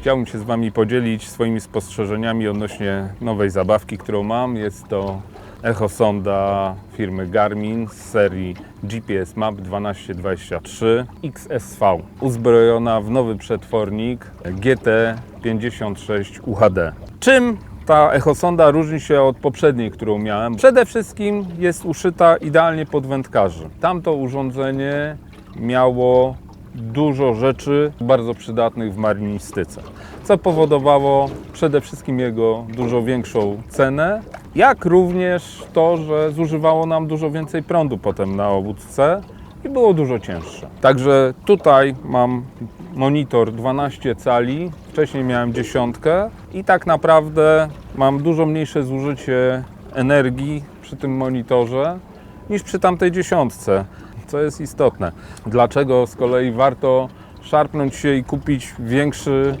Chciałbym się z Wami podzielić swoimi spostrzeżeniami odnośnie nowej zabawki, którą mam. Jest to echosonda firmy Garmin z serii GPS Map 1223 XSV, uzbrojona w nowy przetwornik GT56 UHD. Czym ta echosonda różni się od poprzedniej, którą miałem? Przede wszystkim jest uszyta idealnie pod wędkarzy. Tamto urządzenie miało dużo rzeczy bardzo przydatnych w marynistyce, co powodowało przede wszystkim jego dużo większą cenę, jak również to, że zużywało nam dużo więcej prądu potem na łódce i było dużo cięższe. Także tutaj mam monitor 12 cali, wcześniej miałem dziesiątkę i tak naprawdę mam dużo mniejsze zużycie energii przy tym monitorze niż przy tamtej dziesiątce, co jest istotne. Dlaczego z kolei warto szarpnąć się i kupić większy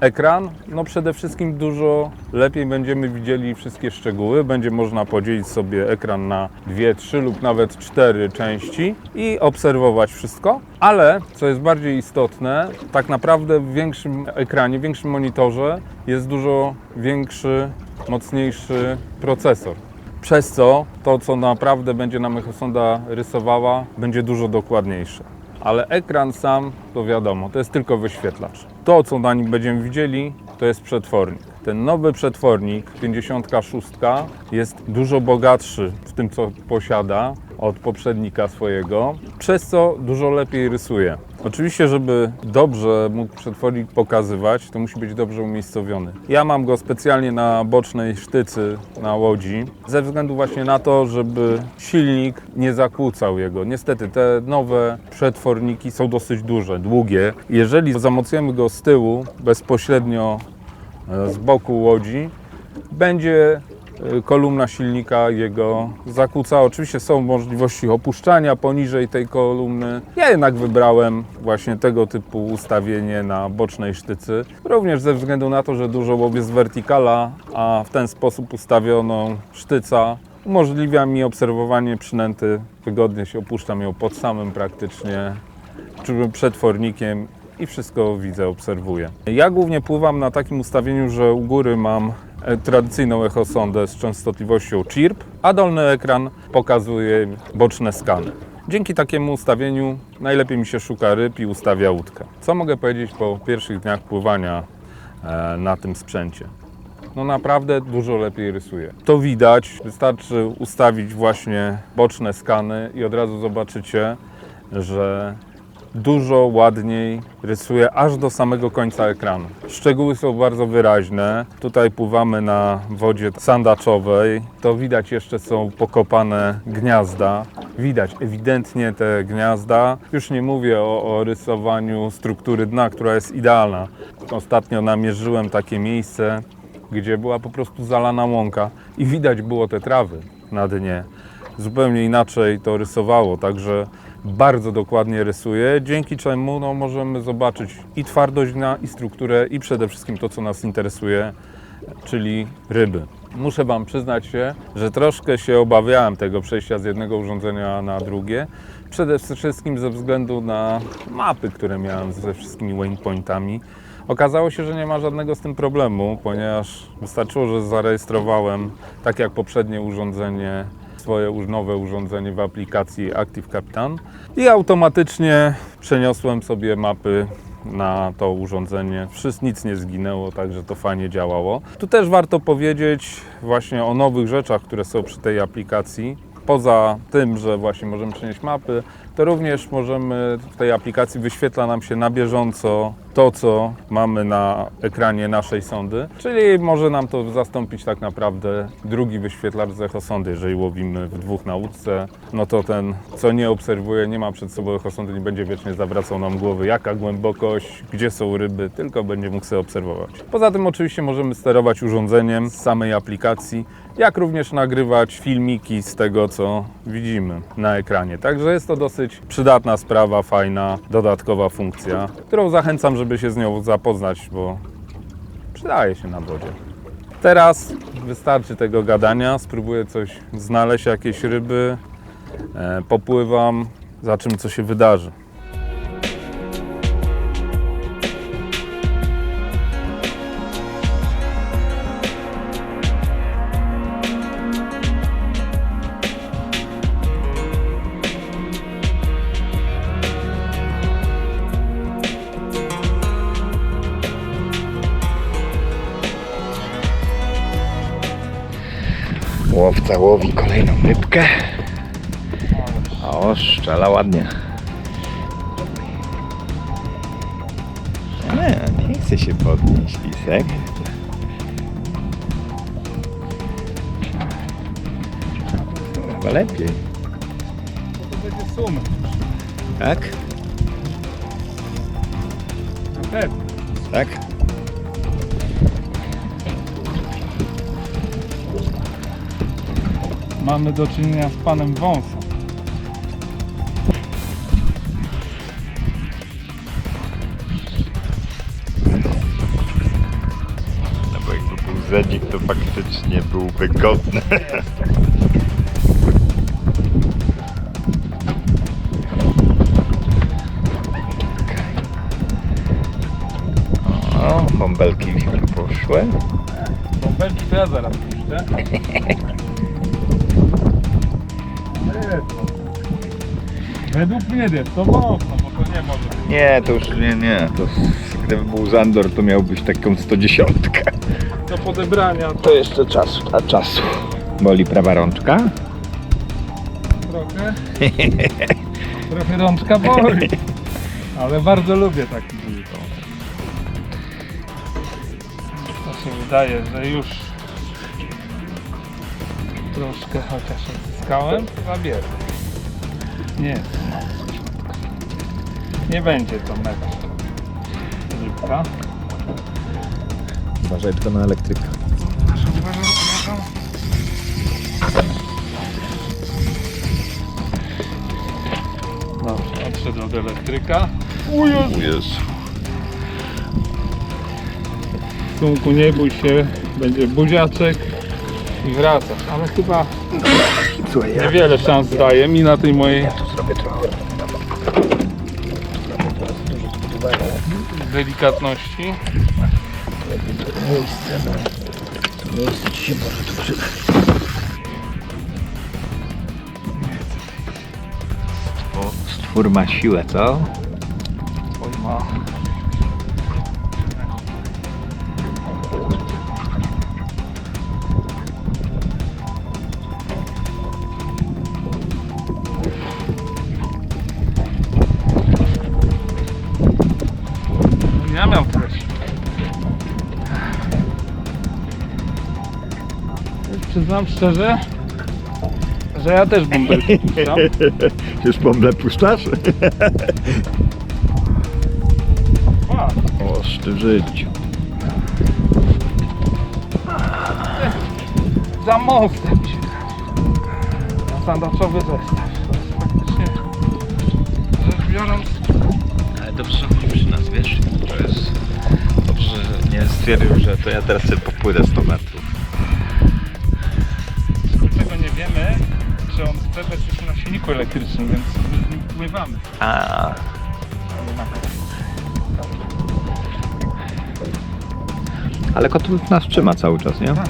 ekran? No przede wszystkim dużo lepiej będziemy widzieli wszystkie szczegóły. Będzie można podzielić sobie ekran na dwie, trzy lub nawet cztery części i obserwować wszystko. Ale co jest bardziej istotne, tak naprawdę w większym ekranie, w większym monitorze jest dużo większy, mocniejszy procesor. Przez co to, co naprawdę będzie nam echosonda rysowała, będzie dużo dokładniejsze. Ale ekran sam, to wiadomo, to jest tylko wyświetlacz. To, co na nim będziemy widzieli, to jest przetwornik. Ten nowy przetwornik 56 jest dużo bogatszy w tym, co posiada od poprzednika swojego, przez co dużo lepiej rysuje. Oczywiście, żeby dobrze mógł przetwornik pokazywać, to musi być dobrze umiejscowiony. Ja mam go specjalnie na bocznej sztycy na łodzi, ze względu właśnie na to, żeby silnik nie zakłócał jego. Niestety te nowe przetworniki są dosyć duże, długie. Jeżeli zamocujemy go z tyłu, bezpośrednio e, z boku łodzi, będzie kolumna silnika jego zakłócała. Oczywiście są możliwości opuszczania poniżej tej kolumny. Ja jednak wybrałem właśnie tego typu ustawienie na bocznej sztycy. Również ze względu na to, że dużo łow jest wertykala, a w ten sposób ustawioną sztyca umożliwia mi obserwowanie przynęty. Wygodnie się opuszczam ją pod samym praktycznie przetwornikiem i wszystko widzę, obserwuję. Ja głównie pływam na takim ustawieniu, że u góry mam tradycyjną echosondę z częstotliwością chirp, a dolny ekran pokazuje boczne skany. Dzięki takiemu ustawieniu najlepiej mi się szuka ryb i ustawia łódkę. Co mogę powiedzieć po pierwszych dniach pływania e, na tym sprzęcie? no naprawdę dużo lepiej rysuje. To widać, wystarczy ustawić właśnie boczne skany i od razu zobaczycie, że dużo ładniej rysuje aż do samego końca ekranu. Szczegóły są bardzo wyraźne. Tutaj pływamy na wodzie sandaczowej. To widać jeszcze są pokopane gniazda. Widać ewidentnie te gniazda. Już nie mówię o, o rysowaniu struktury dna, która jest idealna. Ostatnio namierzyłem takie miejsce, gdzie była po prostu zalana łąka i widać było te trawy na dnie. Zupełnie inaczej to rysowało, także bardzo dokładnie rysuje, dzięki czemu no, możemy zobaczyć i twardość dna, i strukturę, i przede wszystkim to, co nas interesuje, czyli ryby. Muszę Wam przyznać się, że troszkę się obawiałem tego przejścia z jednego urządzenia na drugie. Przede wszystkim ze względu na mapy, które miałem ze wszystkimi waypointami. Okazało się, że nie ma żadnego z tym problemu, ponieważ wystarczyło, że zarejestrowałem, tak jak poprzednie urządzenie, swoje nowe urządzenie w aplikacji Active Capitan i automatycznie przeniosłem sobie mapy na to urządzenie. Wszystko nic nie zginęło, także to fajnie działało. Tu też warto powiedzieć właśnie o nowych rzeczach, które są przy tej aplikacji. Poza tym, że właśnie możemy przenieść mapy, to również możemy w tej aplikacji wyświetla nam się na bieżąco to, co mamy na ekranie naszej sondy, czyli może nam to zastąpić tak naprawdę drugi wyświetlacz z echosondy. Jeżeli łowimy w dwóch na łódce, no to ten, co nie obserwuje, nie ma przed sobą echosondy, nie będzie wiecznie zawracał nam głowy, jaka głębokość, gdzie są ryby, tylko będzie mógł sobie obserwować. Poza tym oczywiście możemy sterować urządzeniem z samej aplikacji, jak również nagrywać filmiki z tego, co widzimy na ekranie. Także jest to dosyć przydatna sprawa, fajna, dodatkowa funkcja, którą zachęcam, żeby się z nią zapoznać, bo przydaje się na wodzie. Teraz wystarczy tego gadania, spróbuję coś znaleźć, jakieś ryby, e, popływam, zobaczymy co się wydarzy. Łowca łowi kolejną rybkę. O, szczela ładnie. Nie, nie chce się podnieść lisek. Chyba lepiej. To będzie sumy. Tak? Na pewno. Tak? Mamy do czynienia z panem wąsem. No bo jakby był zedzik, to faktycznie byłby godny. O, bąbelki poszły. Bąbelki to ja zaraz puszczę. Według mnie jest to mocno, bo to nie może być. Nie, to już nie, nie. To s- gdyby był Zandor, to miałbyś taką 110. Do podebrania To jeszcze czasu, a czasu. Boli prawa rączka? trochę. Trochę rączka boli. Ale bardzo lubię taki wilkoł. To się wydaje, że już troszkę chociaż odzyskałem, to zabierę. Nie. Nie będzie to mega rybka. Uważaj tylko na elektryka. Dobrze, odszedł od elektryka. Jest. Sumku, nie bój się, będzie buziaczek i wracasz, ale chyba Słuchaj, ja niewiele szans daje mi na tej mojej tu zrobię trochę. delikatności. Miejsce, no. Miejsce ci się może tu przydać. Bo stwór ma siłę, co? Oj ma. Przyznam szczerze, że ja też bąbelki puszczam. Już bąble puszczasz? A, O, sztywżyć. za mostem się na sandaczowy zestaw. To jest faktycznie rzecz biorąc Ale dobrze, że chodzi przy nas, wiesz? To jest... Dobrze, że nie stwierdził, że to ja teraz sobie popłynę 100 metrów. Silniku elektrycznym, więc pływamy. A, ale kot nas trzyma cały czas, nie? Tak.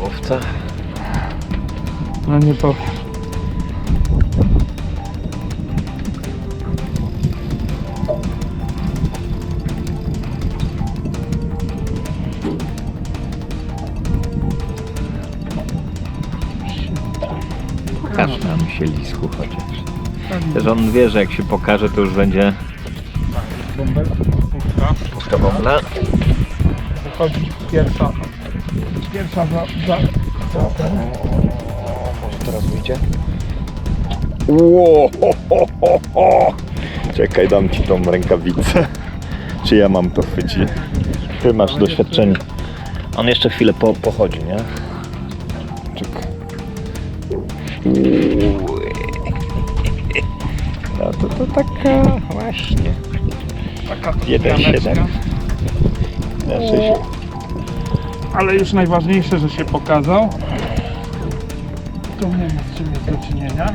Łowca. No nie powiem. Się lisku chociaż. Że on wie, że jak się pokaże, to już będzie Bąbelka, puszka. bąbla. Wychodzi pierwsza, pierwsza za, za, za. Może teraz wyjdzie? Ło, ho, ho, ho, ho. Czekaj, dam ci tą rękawicę. Czy ja mam to chwycić? Ty masz doświadczenie. On jeszcze chwilę po, pochodzi, nie? No to, to taka właśnie. Taka Jeden, pianeczka. siedem. Na sześć. Ale już najważniejsze, że się pokazał. Tu nie ma z czym jest do czynienia.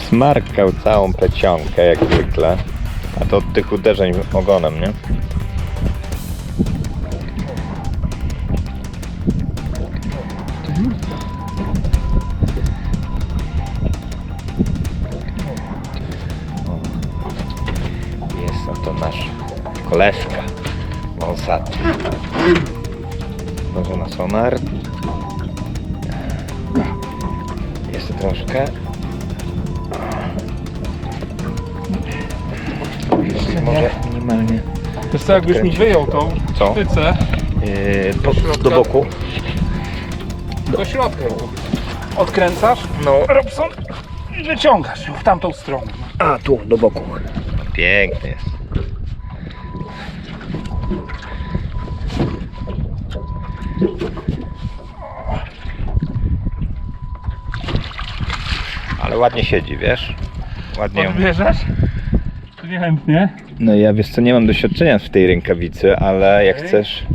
Smarkał całą plecionkę jak zwykle. A to od tych uderzeń ogonem, nie? Jest no to nasz koleżka wąsaty. Może na sonar. Jeszcze troszkę. Może minimalnie. Wiesz co, jakbyś mi wyjął tą Co? sztycę Yy, po, do boku. do środka, odkręcasz, No. Robson, i wyciągasz ją w tamtą stronę. A, tu, do boku. Piękny jest. Ale ładnie siedzi, wiesz? Ładnie ją... Odbierzesz? To niechętnie. No ja wiesz co, nie mam doświadczenia w tej rękawicy, ale jak Okej. chcesz...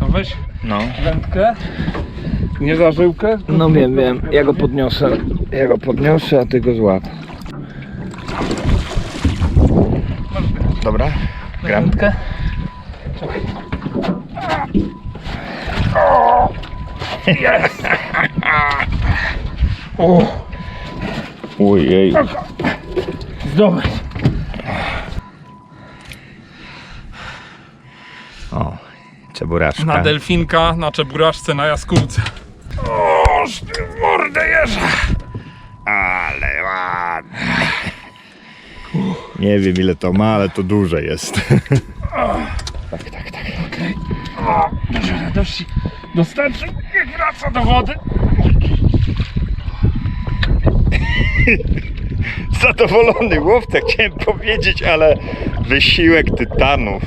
No weź No. wędkę, nie za żyłkę. No wiem, wiem. Ja go podniosę. Ja go podniosę, a ty go złap. Dobra. Gram. Wędkę. O, Ojej. zdobyć. O, czeburaczka. Na delfinka, na czeburaczce, na jaskółce. Oż ty w mordę jeża. Ale ładne. Nie wiem ile to ma, ale to duże jest. tak, tak, tak. O, dużo radości dostarczył, jak wraca do wody. Zadowolony łowca chciałem powiedzieć, ale wysiłek tytanów.